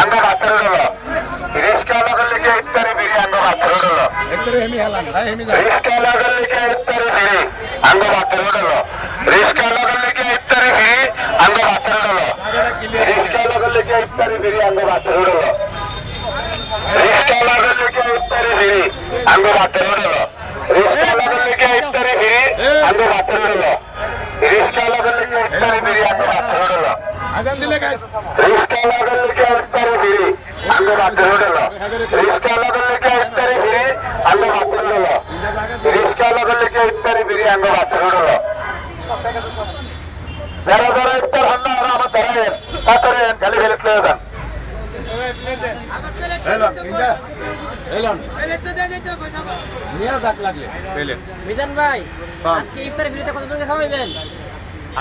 ಅಂಗ ಮಾತಾಡೋದಲ್ಲ ರಿಸ್ಕಾಲಗಲ್ಲಿಗೆ ಇತ್ತರಿ ಬಿರಿ ಅಂಗ ಮಾತಾಡೋದಲ್ಲ ರಿಸ್ಕಾಲಗಲ್ಲಿಗೆ ಇತ್ತರಿ ಬಿರಿ ಅಂಗ ಮಾತಾಡೋದಲ್ಲ ರಿಸ್ಕಾಲಗಲ್ಲಿಗೆ ಇತ್ತರಿ ಬಿರಿ ಅಂಗ ಮಾತಾಡೋದಲ್ಲ ರಿಸ್ಕಾಲಗಲ್ಲಿಗೆ ಇತ್ತರಿ ಬಿರಿ ಅಂಗ ಮಾತಾಡೋದಲ್ಲ ರಿಸ್ಕಾಲಗಲ್ಲಿಗೆ ಇತ್ತರಿ ಬಿರಿ ಅಂಗ ಮಾತಾಡೋದಲ್ಲ ರಿಸ್ಕಾಲಗಲ್ಲಿಗೆ ಇತ್ತರಿ ಬಿರಿ ಅಂಗ ಮಾತಾಡೋದಲ್ಲ ರಿಸ್ಕಾಲಗಲ್ಲಿಗೆ ಇತ್ತರಿ ಬಿರಿ ಅಂಗ ಮಾತಾಡೋದಲ್ಲ ರಿಸ್ಕಾಲಗಲ್ಲಿಗೆ ಇರ್ತಾರೆ আমরা বাতিল রিক্সাওয়ালাদের লেগে ইফতারি ফিরি আমরা বাতিল হল রিক্সাওয়ালাদের লেগে ইফতারি ফিরি আমরা বাতিল হল যারা যারা ইফতার হন না ওরা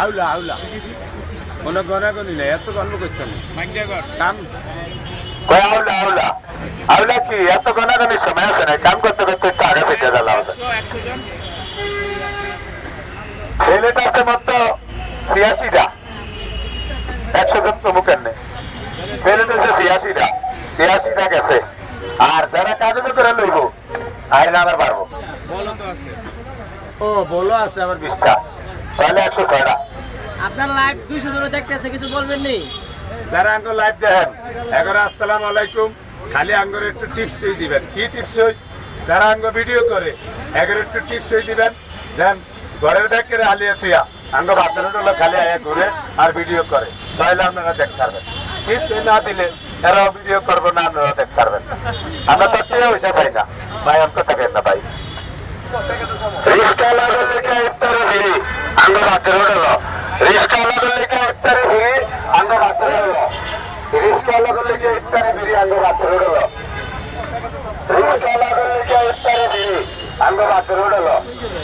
আউলা আউলা। কোনো গনাগনি নাই এত গল্প করছেন। কই আউলা আউলা। আউলা কি? এত গনাগনি সময় আছে না কাম করতে করতে একটু আগে থেকে গেল ছেলেটা আছে মাত্র ছিয়াশিটা। একশো জন প্রমুখের নেই। ছেলেটা আছে ছিয়াশিটা। ছিয়াশিটা গেছে। আর যারা কাগজে করে লইব আইলে আবার পারব। ও বলো আছে আবার বিশ বিশটা। তাহলে একশো ছয়টা। আপনার লাইভ দুইশো জন দেখতেছে কিছু বলবেন নি? যারা আঙ্গ লাইভ দেখেন এখন আসসালাম আলাইকুম। খালি আঙ্গর একটু টিপসই দিবেন। কি টিপসই যারা আঙ্গ ভিডিও করে এখন একটু টিপসই দিবেন। যেন ঘরের ব্যাগকে হালিয়ে থুয়া আঙ্গ হলো খালি আয়া করে আর ভিডিও করে। তাহলে আপনারা দেখতে পারবেন। টিপসই না দিলে তারাও ভিডিও করব না, আপনারা দেখতে পারবেন। আমরা তার থেকে পয়সা পাই না। ভাই আমি কথা কেন ভাই? রিস্কা লাগলে লাগলে ইফতারে ফিরি আঙ্গ রোডলো রিস্কা লাগলে ইফতারে ফিরি అందరూ రాత్రులలో రిక్షాలోకి ఇస్తారు మీరు అందరూ రాత్రులలో రిక్షాలోకి ఇస్తారు మీరు అందరూ రాత్రులలో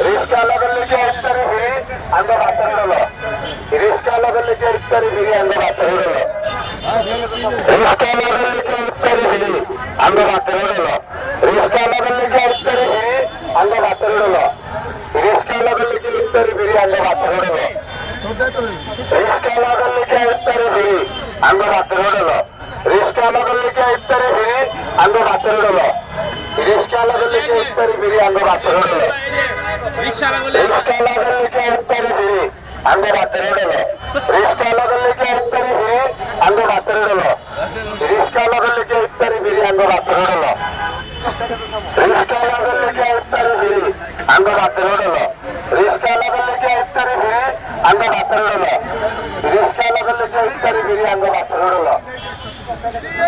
రిక్షాలోకి ఇస్తారు మీరు అందరూ రాత్రులలో రిక్షాలోకి ఇస్తారు మీరు అందరూ రాత్రులలో రిక్షాలోకి ఇస్తారు మీరు అందరూ రాత్రులలో రిక్షాలోకి ఇస్తారు మీరు అందరూ రాత్రులలో రిక్షాలోకి ఇస్తారు మీరు అందరూ రాత్రులలో రిక్షాలో ಅಂಗ ಮಾತಾಡೋದಲ್ಲ ರಿಸ್ಕಾಲಗಲ್ಲಿಗೆ ಇರ್ತಾರೆ ಹಿಡಿ ಅಂಗ ಮಾತಾಡೋದಲ್ಲ ರಿಸ್ಕಾಲಗಲ್ಲಿಗೆ ಇರ್ತಾರೆ ಬಿಡಿ ಅಂಗ ಮಾತಾಡೋದಲ್ಲ ರಿಸ್ಕಾಲಗಲ್ಲಿಗೆ ಇರ್ತಾರೆ ಬಿಡಿ ಅಂಗ ಮಾತಾಡೋದಲ್ಲ ರಿಸ್ಕಾಲಗಲ್ಲಿಗೆ ಇರ್ತಾರೆ ಬಿಡಿ ಅಂಗ ಮಾತಾಡೋದಲ್ಲ ರಿಸ್ಕಾಲಗಲ್ಲಿಗೆ ಇರ್ತಾರೆ ಬಿಡಿ ಅಂಗ ಮಾತಾಡೋದಲ್ಲ ರಿಸ್ಕಾಲಗಲ್ಲಿಗೆ ಇರ್ತಾರೆ ಬಿಡಿ ಅಂಗ ಮಾತಾಡೋದಲ್ಲ ರಿಸ್ಕಾಲಗಲ್ಲಿಗೆ ಇರ್ತಾರೆ ಬಿಡಿ ಅಂಗ ಮಾತಾಡೋದಲ್ಲ ರಿಸ್ಕಾಲಗಲ್ಲಿಗೆ ಇರ್ತಾರೆ ಬಿಡಿ ಅಂಗ Yeah.